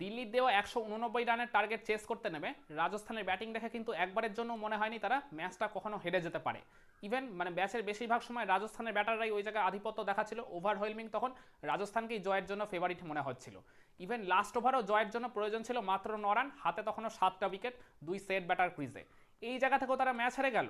দিল্লির দেওয়া একশো উননব্বই রানের টার্গেট চেস করতে নেবে রাজস্থানের ব্যাটিং দেখে কিন্তু একবারের জন্য মনে হয়নি তারা ম্যাচটা কখনো হেরে যেতে পারে। ইভেন মানে ম্যাচের বেশিরভাগ সময় রাজস্থানের ব্যাটাররাই ওই জায়গায় আধিপত্য দেখাচ্ছিল। ওভারহেলমিং তখন রাজস্থানকেই জয়ের জন্য ফেভারিট মনে হচ্ছিল। ইভেন লাস্ট ওভারও জয়ের জন্য প্রয়োজন ছিল মাত্র ন রান, হাতে তখনও সাতটা উইকেট দুই সেট ব্যাটার ক্রিজে এই জায়গা থেকেও তারা ম্যাচ হেরে গেল।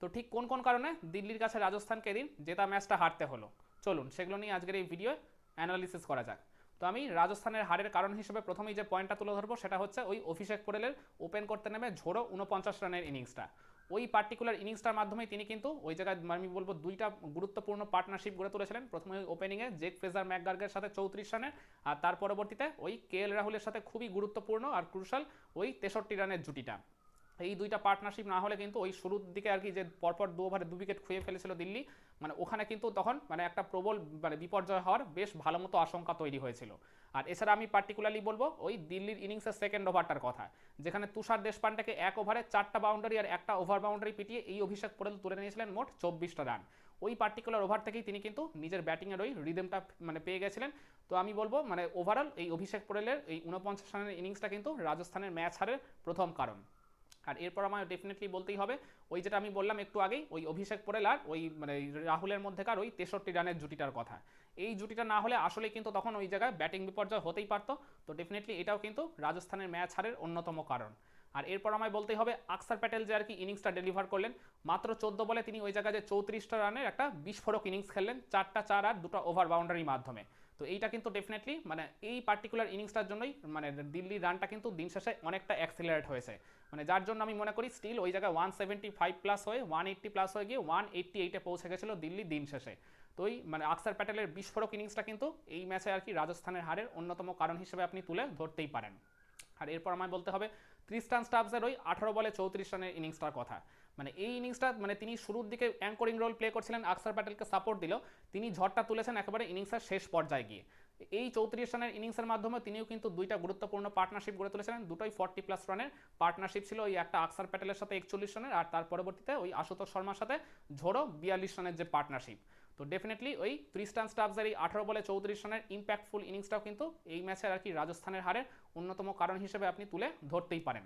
তো ঠিক কোন কোন কারণে? দিল্লির কাছে রাজস্থানকে এদিন জেতা ম্যাচটা হারতে হলো। চলুন, সেগুলো নিয়ে আজকের এই ভিডিও অ্যানালিসিস করা যাক। তো আমি রাজস্থানের হারের কারণ হিসেবে প্রথমেই যে পয়েন্টটা তুলে ধরবো, সেটা হচ্ছে ওই অভিষেক পোরেলের ওপেন করতে নেমে ঝোড়ো উনপঞ্চাশ রানের ইনিংসটা ওই পার্টিকুলার ইনিংসটার মাধ্যমে তিনি কিন্তু ওই জায়গায় আমি বলব দুইটা গুরুত্বপূর্ণ পার্টনারশিপ গড়ে তুলেছিলেন। প্রথমে ওই ওপেনিংয়ে জেক ফ্রেজার ম্যাকগার্গের সাথে চৌত্রিশ রানের, আর তার পরবর্তীতে ওই কে এল রাহুলের সাথে খুবই গুরুত্বপূর্ণ আর ক্রুশাল ওই তেষট্টি রানের জুটিটা। এই দুইটা পার্টনারশিপ না হলে কিন্তু ওই শুরুর দিকে আর কি যে পরপর দু ওভারে দু উইকেট খুঁয়ে ফেলেছিল দিল্লি মানে ওখানে কিন্তু তখন মানে একটা প্রবল মানে বিপর্যয় হওয়ার বেশ ভালো মতো আশঙ্কা তৈরি হয়েছিল। আর এছাড়া আমি পার্টিকুলারলি বলব ওই দিল্লির ইনিংসের সেকেন্ড ওভারটার কথা, যেখানে তুষার দেশপান্ডেকে এক ওভারে চারটা বাউন্ডারি আর একটা ওভার বাউন্ডারি পিটিয়ে এই অভিষেক পড়েল তুলে নিয়েছিলেন মোট চব্বিশটা রান ওই পার্টিকুলার ওভার থেকেই তিনি কিন্তু নিজের ব্যাটিংয়ের ওই রিদমটা মানে পেয়ে গেছিলেন। তো আমি বলব মানে ওভারঅল এই অভিষেক পোরেলের এই উনপঞ্চাশ রানের ইনিংসটা কিন্তু রাজস্থানের ম্যাচ হারের প্রথম কারণ। আর এরপর আমার ডেফিনেটলি বলতেই হবে, ওই যেটা আমি বললাম একটু আগেই, ওই অভিষেক পোরেল আর ওই মানে রাহুলের মধ্যেকার ওই তেষট্টি রানের জুটিটার কথা। এই জুটিটা না হলে আসলে কিন্তু তখন ওই জায়গায় ব্যাটিং বিপর্যয় হতেই পারতো। তো ডেফিনেটলি এটাও কিন্তু রাজস্থানের ম্যাচ হারের অন্যতম কারণ। আর এরপর আমায় বলতেই হবে, আকসার প্যাটেল যে আর কি ইনিংসটা ডেলিভার করলেন, মাত্র চোদ্দ বলে তিনি ওই জায়গায় যে চৌত্রিশটা রানের একটা বিস্ফোরক ইনিংস খেললেন, চারটা চার আর দুটো ওভার বাউন্ডারির মাধ্যমে। তো এইটা কিন্তু ডেফিনেটলি মানে এই পার্টিকুলার ইনিংসটার জন্যই মানে দিল্লির রানটা কিন্তু দিন শেষে অনেকটা অ্যাক্সিলারেট হয়েছে। মানে যার জন্য আমি মনে করি স্টিল ওই জায়গায় ওয়ান সেভেন্টি ফাইভ প্লাস হয়ে ওয়ান এইট্টি প্লাস হয়ে গিয়ে ওয়ান এইট্টি এইটে পৌঁছে গেছিল দিল্লি দিন শেষে। তো ওই মানে আকসার প্যাটেলের বিস্ফোরক ইনিংসটা কিন্তু এই ম্যাচে আর কি রাজস্থানের হারের অন্যতম কারণ হিসেবে আপনি তুলে ধরতেই পারেন। আর এরপর আমায় বলতে হবে ত্রিস্টান স্টাফসের ওই আঠারো বলে চৌত্রিশ রানের ইনিংসটার কথা। মানে এই ইনিংসটা মানে তিনি শুরুর দিকে অ্যাঙ্করিং রোল প্লে করছিলেন, আকসার প্যাটেলকে সাপোর্ট দিল, তিনি ঝড়টা তুলেছেন একেবারে ইনিংসের শেষ পর্যায়ে গিয়ে। এই চৌত্রিশ রানের ইনিংসের মাধ্যমে তিনিও কিন্তু দুইটা গুরুত্বপূর্ণ পার্টনারশিপ গড়ে তুলেছিলেন, দুটোই ফর্টি প্লাস রানের পার্টনারশিপ ছিল ওই একটা আকসার প্যাটেলের সাথে একচল্লিশ রানের আর তার পরবর্তীতে ওই আশুতোষ শর্মার সাথে ঝোড়ো বিয়াল্লিশ রানের যে পার্টনারশিপ তো ডেফিনেটলি ওই ত্রিস্টান স্টাফসের এই আঠারো বলে চৌত্রিশ রানের ইম্প্যাক্টফুল ইনিংসটাও কিন্তু এই ম্যাচের আর কি রাজস্থানের হারের অন্যতম কারণ হিসেবে আপনি তুলে ধরতেই পারেন।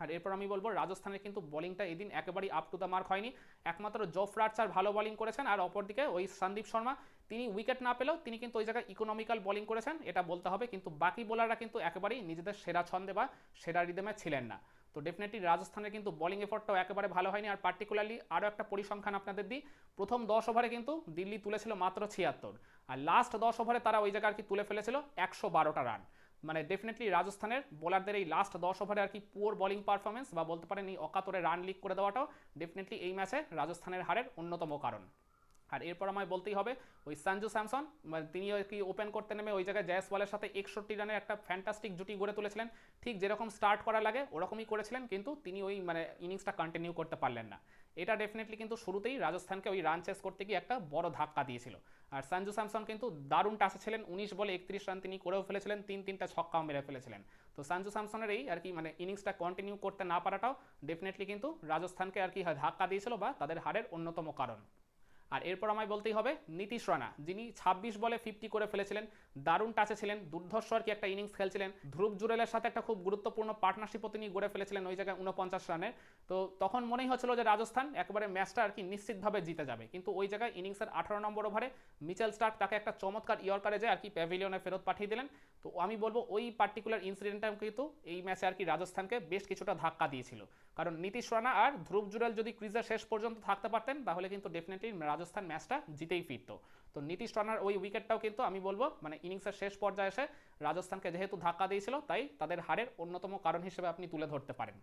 আর এরপর আমি বলব, রাজস্থানের কিন্তু বোলিংটা এদিন একেবারেই আপ টু দ্য মার্ক হয়নি। একমাত্র জফ রাটসার ভালো বোলিং করেছেন আর অপরদিকে ওই সন্দীপ শর্মা, তিনি উইকেট না পেলেও তিনি কিন্তু ওই জায়গায় ইকোনমিক্যাল বোলিং করেছেন, এটা বলতে হবে। কিন্তু বাকি বোলাররা কিন্তু একেবারেই নিজেদের সেরা ছন্দে বা সেরা রিদমে ছিলেন না। তো ডেফিনেটলি রাজস্থানের কিন্তু বোলিং এফোর্টটাও একেবারে ভালো হয়নি। আর পার্টিকুলারলি আরও একটা পরিসংখ্যান আপনাদের দিই, প্রথম দশ ওভারে কিন্তু দিল্লি তুলেছিল মাত্র ছিয়াত্তর। আর লাস্ট দশ ওভারে তারা ওই জায়গায় আর কি তুলে ফেলেছিল একশো বারোটা রান মানে ডেফিনেটলি রাজস্থানের বোলারদের এই লাস্ট দশ ওভারে আর কি পুয়ার বোলিং পারফরমেন্স বা বলতে পারেন এই অকাতরে রান লিক করে দেওয়াটাও ডেফিনেটলি এই ম্যাচে রাজস্থানের হারের অন্যতম কারণ। আর এরপর আমায় বলতেই হবে, ওই সঞ্জু স্যামসন মানে তিনি কি ওপেন করতে নেমে ওই জায়গায় জয়সওয়ালের সাথে একষট্টি রানের একটা ফ্যান্টাস্টিক জুটি গড়ে তুলেছিলেন। ঠিক যেরকম স্টার্ট করা লাগে, ওরকমই করেছিলেন, কিন্তু তিনি ওই মানে ইনিংসটা কন্টিনিউ করতে পারলেন না। এটা ডেফিনেটলি কিন্তু শুরুতেই রাজস্থানকে ওই রান চেস করতে গিয়ে একটা বড় ধাক্কা দিয়েছিল। আর সঞ্জু স্যামসন কিন্তু দারুণ টাচে ছিলেন, উনিশ বলে একত্রিশ রান তিনি করেও ফেলেছিলেন, তিন তিনটা ছক্কাও মেরে ফেলেছিলেন। তো সঞ্জু স্যামসনের এই আর কি মানে ইনিংসটা কন্টিনিউ করতে না পারাটাও ডেফিনেটলি কিন্তু রাজস্থানকে আর কি ধাক্কা দিয়েছিল বা তাদের হারের অন্যতম কারণ। আর এরপর আমায় বলতেই হবে, নীতিশ রানা, যিনি ছাব্বিশ বলে ফিফটি করে ফেলেছিলেন, দারুণ টাচে ছিলেন, দুর্ধর্ষ আর কি একটা ইনিংস খেলছিলেন, ধ্রুব জুরেলের সাথে একটা খুব গুরুত্বপূর্ণ পার্টনারশিপও তিনি গড়ে ফেলেছিলেন ওই জায়গায় উনপঞ্চাশ রানের। তো তখন মনেই হচ্ছিল যে রাজস্থান একবারে ম্যাচটা আর কি নিশ্চিতভাবে জিতে যাবে। কিন্তু ওই জায়গায় ইনিংসের আঠারো নম্বর ওভারে মিচেল স্টার্ক তাকে একটা চমৎকার ইয়র্কারে যে আর কি প্যাভিলিয়নে ফেরত পাঠিয়ে দিলেন। তো আমি বলব ওই পার্টিকুলার ইনসিডেন্টটা কিন্তু এই ম্যাচে আর কি রাজস্থানকে বেশ কিছুটা ধাক্কা দিয়েছিল। কারণ নীতিশ রানা আর ধ্রুব জুরেল যদি ক্রিজের শেষ পর্যন্ত থাকতে পারতেন, তাহলে কিন্তু ডেফিনেটলি রাজস্থান ম্যাচটা জিতেই ফিরত। তো নীতিশ রানার ওই উইকেটটাও কিন্তু আমি বলব মানে ইনিংসের শেষ পর্যায়ে এসে রাজস্থানকে যেহেতু ধাক্কা দিয়েছিল, তাই তাদের হারের অন্যতম কারণ হিসেবে আপনি তুলে ধরতে পারেন।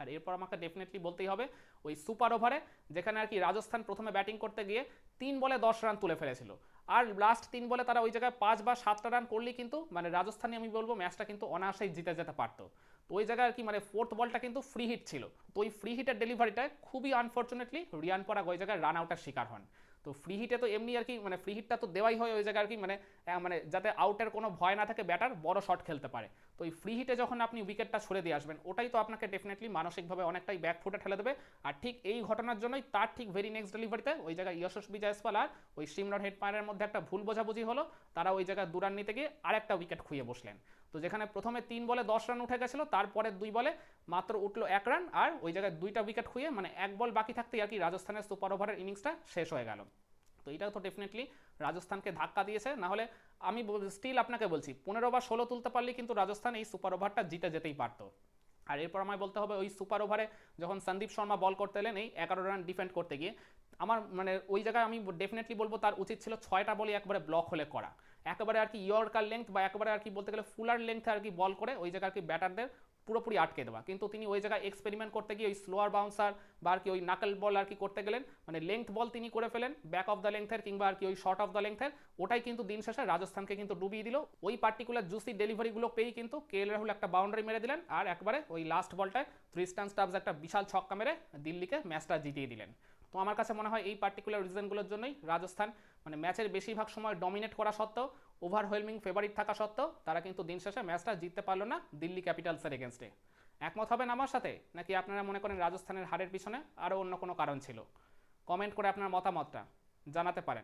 আর এরপর আমাকে ডেফিনেটলি বলতেই হবে, ওই সুপার ওভারে যেখানে আর কি রাজস্থান প্রথমে ব্যাটিং করতে গিয়ে তিন বলে দশ রান তুলে ফেলেছিল। আর লাস্ট তিন বলে তারা ওই জায়গায় পাঁচ বা সাতটা রান করলে কিন্তু মানে রাজস্থানে আমি বলব ম্যাচটা কিন্তু অনায়াসেই জিতে যেতে পারতো। তো ওই জায়গায় আর কি মানে ফোর্থ বলটা কিন্তু ফ্রি হিট ছিল। তো ওই ফ্রি হিটের ডেলিভারিটা খুবই আনফর্চুনেটলি রিয়ান পরাগ ওই জায়গায় রান আউটের শিকার হন। তো ফ্রি হিটে তো এমনি আর কি মানে ফ্রি হিটটা তো দেওয়াই হয় ওই জায়গায় আর কি মানে মানে যাতে আউটের কোনো ভয় না থাকে ব্যাটার বড় শট খেলতে পারে। তো ওই ফ্রি হিটে যখন আপনি উইকেটটা ছড়ে দিয়ে আসবেন, ওটাই তো আপনাকে ডেফিনেটলি মানসিকভাবে অনেকটাই ব্যাক ফুটে ঠেলে দেবে। আর ঠিক এই ঘটনার জন্যই তার ঠিক ভেরি নেক্সট ডেলিভারিতে ওই জায়গায় যশস্বী জয়সওয়াল আর ওই সিমরন হেডপায়ারের মধ্যে একটা ভুল বোঝাবুঝি হলো। তারা ওই জায়গায় দুরান নিতে গিয়ে আরেকটা উইকেট খুঁয়ে বসলেন। তো যেখানে প্রথমে তিন বলে দশ রান উঠে গেছিল, তারপরে দুই বলে মাত্র উঠল এক রান আর ওই জায়গায় দুইটা উইকেট খুঁয়ে মানে এক বল বাকি থাকতেই আর কি রাজস্থানের সুপার ওভারের ইনিংসটা শেষ হয়ে গেল। তো এটাও তো ডেফিনেটলি রাজস্থানকে ধাক্কা দিয়েছে। নাহলে আমি স্টিল আপনাকে বলছি, পনেরো বা ষোলো তুলতে পারলে কিন্তু রাজস্থান এই সুপার ওভারটা জিতে যেতেই পারতো। আর এরপর আমায় বলতে হবে, ওই সুপার ওভারে যখন সন্দীপ শর্মা বল করতে এলেন, এই এগারো রান ডিফেন্ড করতে গিয়ে আমার মানে ওই জায়গায় আমি ডেফিনেটলি বলব তার উচিত ছিল ছয়টা বলে একবারে ব্লক হলে করা। একেবারে আর কি ইয়র্কার লেংথ বা একেবারে আর কি বলতে গেলে ফুলার লেংথে আর কি বল করে ওই জায়গায় আর কি ব্যাটারদের পুরোপুরি আটকে দেওয়া। কিন্তু তিনি ওই জায়গায় এক্সপেরিমেন্ট করতে গিয়ে ওই স্লোয়ার বাউন্সার বা আর কি ওই নাকল বল আর কি করতে গেলেন মানে লেংথ বল তিনি করে ফেলেন ব্যাক অফ দ্য লেংথের কিংবা আর কি ওই শর্ট অফ দ্য লেংথের ওটাই কিন্তু দিন শেষে রাজস্থানকে কিন্তু ডুবিয়ে দিল। ওই পার্টিকুলার জুসি ডেলিভারিগুলো পেয়েই কিন্তু কে এল রাহুল একটা বাউন্ডারি মেরে দিলেন আর একবারে ওই লাস্ট বলটায় থ্রিস্টান স্টাফস একটা বিশাল ছক্কা মেরে দিল্লিকে ম্যাচটা জিতিয়ে দিলেন। তো আমার কাছে মনে হয় এই পার্টিকুলার রিজনগুলোর জন্যই রাজস্থান মানে ম্যাচের বেশিরভাগ সময় ডমিনেট করা সত্ত্বেও ওভারওয়েলমিং ফেভারিট থাকা সত্ত্বেও, তারা কিন্তু দিন শেষে ম্যাচটা জিততে পারল না দিল্লি ক্যাপিটালসের এগেনস্টে একমত হবেন আমার সাথে? নাকি আপনারা মনে করেন রাজস্থানের হারের পিছনে আরও অন্য কোনো কারণ ছিল? কমেন্ট করে আপনার মতামতটা জানাতে পারেন।